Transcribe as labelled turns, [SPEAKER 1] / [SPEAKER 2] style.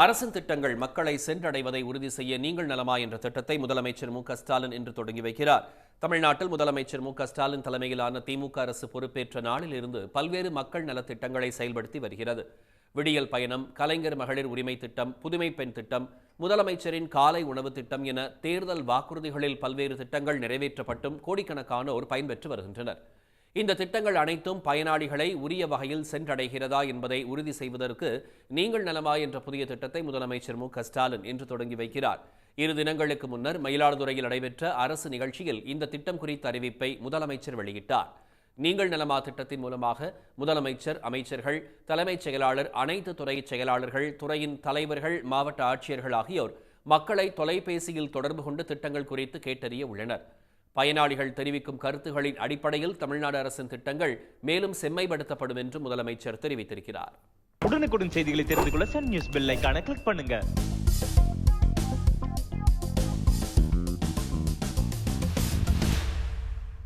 [SPEAKER 1] அரசின் திட்டங்கள் மக்களை சென்றடைவதை உறுதி செய்ய நீங்கள் நலமா என்ற திட்டத்தை முதலமைச்சர் மு ஸ்டாலின் இன்று தொடங்கி வைக்கிறார். தமிழ்நாட்டில் முதலமைச்சர் மு ஸ்டாலின் தலைமையிலான திமுக அரசு பொறுப்பேற்ற நாளிலிருந்து பல்வேறு மக்கள் நலத் திட்டங்களை செயல்படுத்தி வருகிறது. விடியல் பயணம் கலைஞர் மகளிர் உரிமை திட்டம் புதுமை பெண் திட்டம் முதலமைச்சரின் காலை உணவு திட்டம் என தேர்தல் வாக்குறுதிகளில் பல்வேறு திட்டங்கள் நிறைவேற்றப்பட்டும் கோடிக்கணக்கானோர் பயன்பெற்று வருகின்றனர். இந்த திட்டங்கள் அனைத்தும் பயனாளிகளை உரிய வகையில் சென்றடைகிறதா என்பதை உறுதி செய்வதற்கு நீங்கள் நலமா என்ற புதிய திட்டத்தை முதலமைச்சர் மு க ஸ்டாலின் இன்று தொடங்கி வைக்கிறார். இரு தினங்களுக்கு முன்னர் மயிலாடுதுறையில் நடைபெற்ற அரசு நிகழ்ச்சியில் இந்த திட்டம் குறித்த அறிவிப்பை முதலமைச்சர் வெளியிட்டார். நீங்கள் நலமா திட்டத்தின் மூலமாக முதலமைச்சர் அமைச்சர்கள் தலைமைச் செயலாளர் அனைத்து துறை செயலாளர்கள் துறையின் தலைவர்கள் மாவட்ட ஆட்சியர்கள் ஆகியோர் மக்களை தொலைபேசியில் தொடர்பு கொண்டு திட்டங்கள் குறித்து கேட்டறிய உள்ளனர். பயனாளிகள் தெரிவிக்கும் கருத்துகளின் அடிப்படையில் தமிழ்நாடு அரசின் திட்டங்கள் மேலும் செம்மைப்படுத்தப்படும் என்று முதலமைச்சர் தெரிவித்திருக்கிறார்.
[SPEAKER 2] உடனுக்குடன் செய்திகளை தெரிந்து கொள்ள சன் நியூஸ் பெல் கிளிக் பண்ணுங்க.